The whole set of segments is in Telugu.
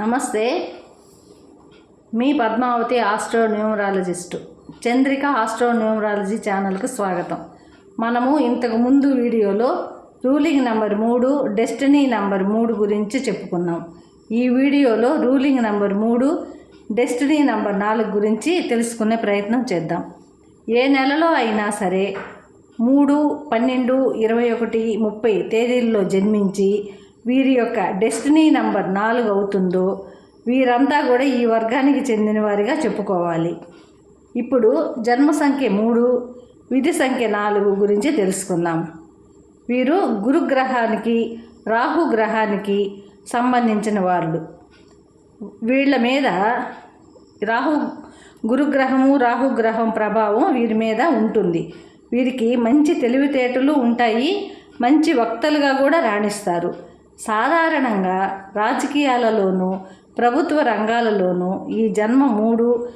నమస్తే. మీ Padmavathi astro numerologist Chandrika astro numerology ఛానల్కి స్వాగతం. మనము ఇంతకు ముందు వీడియోలో రూలింగ్ నెంబర్ మూడు డెస్టినీ నెంబర్ మూడు గురించి చెప్పుకున్నాం. ఈ వీడియోలో రూలింగ్ నెంబర్ మూడు డెస్టినీ నెంబర్ నాలుగు గురించి తెలుసుకునే ప్రయత్నం చేద్దాం. ఏ నెలలో అయినా సరే మూడు పన్నెండు ఇరవై ఒకటి ముప్పై తేదీల్లో జన్మించి వీరి యొక్క డెస్టినీ నంబర్ నాలుగు అవుతుందో వీరంతా కూడా ఈ వర్గానికి చెందినవారిగా చెప్పుకోవాలి. ఇప్పుడు జన్మ సంఖ్య మూడు విధి సంఖ్య నాలుగు గురించి తెలుసుకుందాం. వీరు గురుగ్రహానికి రాహు గ్రహానికి సంబంధించిన వాళ్ళు. వీళ్ళ మీద రాహు గురుగ్రహము రాహుగ్రహం ప్రభావం వీరి మీద ఉంటుంది. వీరికి మంచి తెలివితేటలు ఉంటాయి మంచి వక్తలుగా కూడా రాణిస్తారు. సాధారణంగా రాజకీయాలలోనూ ప్రభుత్వ రంగాలలోనూ ఈ జన్మ మూడు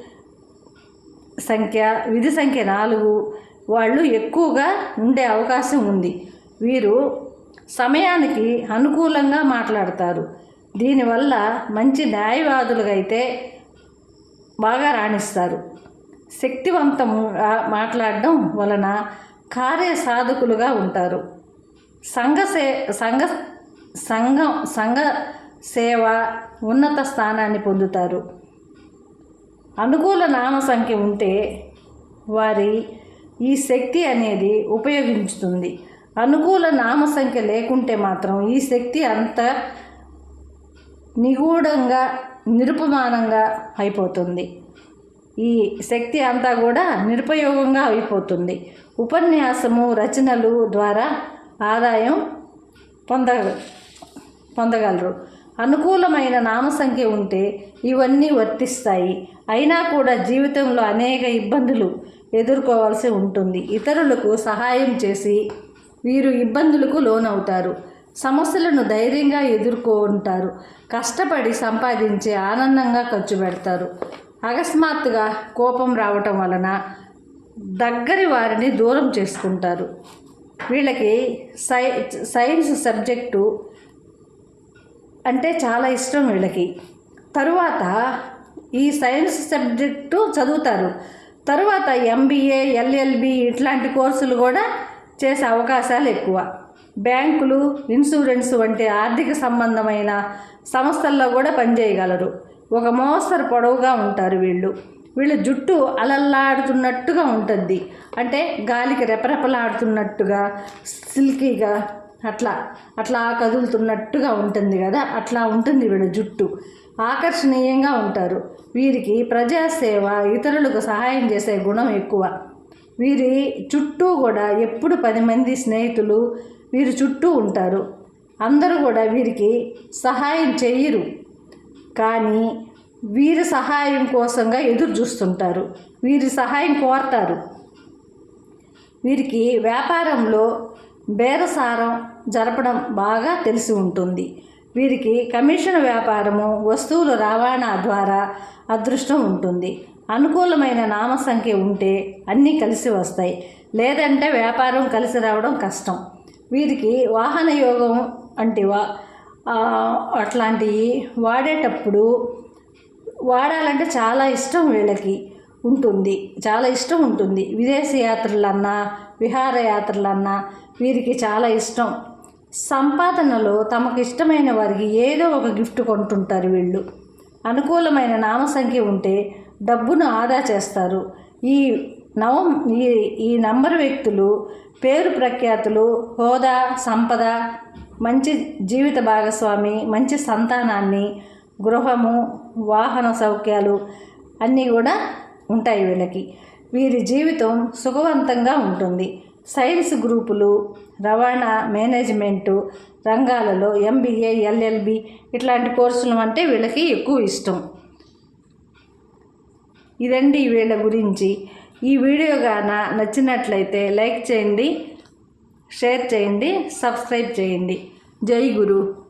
సంఖ్య విధి సంఖ్య నాలుగు వాళ్ళు ఎక్కువగా ఉండే అవకాశం ఉంది. వీరు సమయానికి అనుకూలంగా మాట్లాడతారు. దీనివల్ల మంచి న్యాయవాదులుగా అయితే బాగా రాణిస్తారు. శక్తివంతముగా మాట్లాడడం వలన కార్య సాధకులుగా ఉంటారు. సంఘ సే సంఘ సంఘం సంఘ సేవ ఉన్నత స్థానాన్ని పొందుతారు. అనుకూల నామ సంఖ్య ఉంటే వారి ఈ శక్తి అనేది ఉపయోగించుతుంది. అనుకూల నామ సంఖ్య లేకుంటే మాత్రం ఈ శక్తి అంత నిగూఢంగా నిరుపమానంగా అయిపోతుంది. ఈ శక్తి అంతా కూడా నిరుపయోగంగా అయిపోతుంది. ఉపన్యాసము రచనలు ద్వారా ఆదాయం పొంద పొందగలరు. అనుకూలమైన నామసంఖ్య ఉంటే ఇవన్నీ వర్తిస్తాయి. అయినా కూడా జీవితంలో అనేక ఇబ్బందులు ఎదుర్కోవాల్సి ఉంటుంది. ఇతరులకు సహాయం చేసి వీరు ఇబ్బందులకు లోనవుతారు. సమస్యలను ధైర్యంగా ఎదుర్కొంటారు. కష్టపడి సంపాదించి ఆనందంగా ఖర్చు పెడతారు. అకస్మాత్తుగా కోపం రావటం వలన దగ్గరి వారిని దూరం చేసుకుంటారు. వీళ్ళకి సై సైన్స్ సబ్జెక్టు అంటే చాలా ఇష్టం వీళ్ళకి. తరువాత ఈ సైన్స్ సబ్జెక్టు చదువుతారు. తరువాత ఎంబీఏ ఎల్ఎల్బి ఇట్లాంటి కోర్సులు కూడా చేసే అవకాశాలు ఎక్కువ. బ్యాంకులు ఇన్సూరెన్స్ వంటి ఆర్థిక సంబంధమైన సంస్థల్లో కూడా పనిచేయగలరు. ఒక మోస్తరు పొడవుగా ఉంటారు వీళ్ళు. వీళ్ళ జుట్టు అలల్లాడుతున్నట్టుగా ఉంటుంది అంటే గాలికి రెపరెపలాడుతున్నట్టుగా సిల్కీగా అట్లా అట్లా కదులుతున్నట్టుగా ఉంటుంది కదా అట్లా ఉంటుంది వీళ్ళ జుట్టు. ఆకర్షణీయంగా ఉంటారు. వీరికి ప్రజాసేవ ఇతరులకు సహాయం చేసే గుణం ఎక్కువ. వీరి చుట్టూ కూడా ఎప్పుడు పది మంది స్నేహితులు వీరి చుట్టూ ఉంటారు. అందరూ కూడా వీరికి సహాయం చేయరు కానీ వీరి సహాయం కోసంగా ఎదురు చూస్తుంటారు. వీరి సహాయం కోరతారు. వీరికి వ్యాపారంలో బేరసారం జరపడం బాగా తెలిసి ఉంటుంది. వీరికి కమిషన్ వ్యాపారము వస్తువులు రవాణా ద్వారా అదృష్టం ఉంటుంది. అనుకూలమైన నామ సంఖ్య ఉంటే అన్నీ కలిసి వస్తాయి. లేదంటే వ్యాపారం కలిసి రావడం కష్టం. వీరికి వాహన యోగం అంటే అట్లాంటివి వాడేటప్పుడు వాడాలంటే చాలా ఇష్టం వీళ్ళకి ఉంటుంది. చాలా ఇష్టం ఉంటుంది. విదేశీ యాత్రలన్నా విహారయాత్రలన్నా వీరికి చాలా ఇష్టం. సంపాదనలో తమకు ఇష్టమైన వారికి ఏదో ఒక గిఫ్ట్ కొంటుంటారు వీళ్ళు. అనుకూలమైన నామ సంఖ్య ఉంటే డబ్బును ఆదా చేస్తారు. ఈ నవం ఈ ఈ నంబర్ వ్యక్తులు పేరు ప్రఖ్యాతులు హోదా సంపద మంచి జీవిత భాగస్వామి మంచి సంతానాన్ని గృహము వాహన సౌఖ్యాలు అన్నీ కూడా ఉంటాయి వీళ్ళకి. వీరి జీవితం సుఖవంతంగా ఉంటుంది. సైన్స్ గ్రూపులు రవాణా మేనేజ్మెంటు రంగాలలో ఎంబీఏ ఎల్ఎల్బి ఇట్లాంటి కోర్సులు అంటే వీళ్ళకి ఎక్కువ ఇష్టం. ఇదండి వీళ్ళ గురించి. ఈ వీడియో గాన నచ్చినట్లయితే లైక్ చేయండి షేర్ చేయండి సబ్స్క్రైబ్ చేయండి. జై గురు.